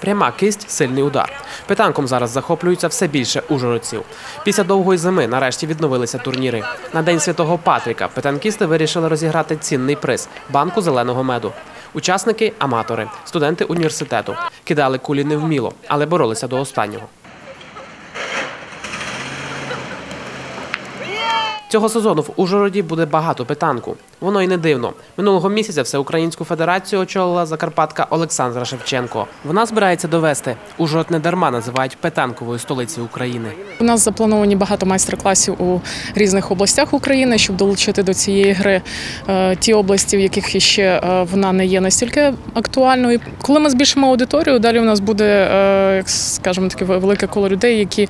Пряма кисть сильний удар. Питанком зараз захоплюються все більше ужгородців. Після довгої зими нарешті відновилися турніри. На день святого Патріка питанкісти вирішили розіграти цінний приз банку зеленого меду. Учасники аматори, студенти університету. Кидали кулі невміло, але боролися до останнього. Цього сезону в Ужгороді буде багато питанку. Воно й не дивно. Минулого місяця Всеукраїнську федерацію очолила Закарпатка Олександра Шевченко. Вона збирається довести. Ужгород не дарма називають питанковою столицею України. У нас заплановані багато майстер-класів у різних областях України, щоб долучити до цієї гри е, ті області, в яких іще е, вона не є настільки актуальною. Коли ми збільшимо аудиторію, далі у нас буде, е, як скажімо, таке велике коло людей, які,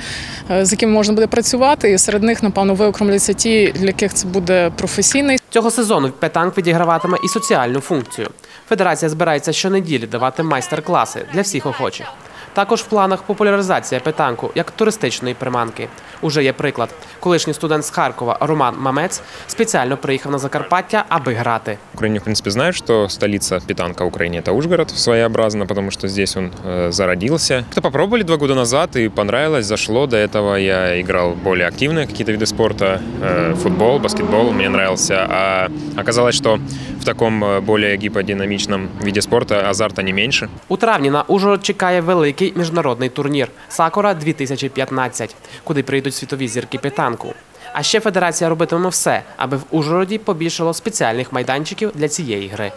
з якими можна буде працювати, і серед них, напевно, виокремляться ті, для яких це буде професійний Цього сезону питанк відіграватиме і соціальну функцію. Федерація збирається щонеділі давати майстер-класи для всіх охочих. Також в планах популяризація питанку як туристичної приманки. Уже є приклад. Колишній студент з Харкова Роман Мамець спеціально приїхав на Закарпаття, аби грати. В Украине, в принципе, знают, что столица питанка Украины – это Ужгород своеобразно, потому что здесь он э, зародился. Это попробовали два года назад и понравилось, зашло. До этого я играл более активные какие-то виды спорта, э, футбол, баскетбол мне нравился. А оказалось, что в таком э, более гиподинамичном виде спорта азарта не меньше. У травні на Ужгород чекає великий міжнародний турнір Сакура 2015, куди прийдуть світові зірки питанку. А ще федерація робитиме все, аби в Ужгороді побільшало спеціальних майданчиків для цієї гри.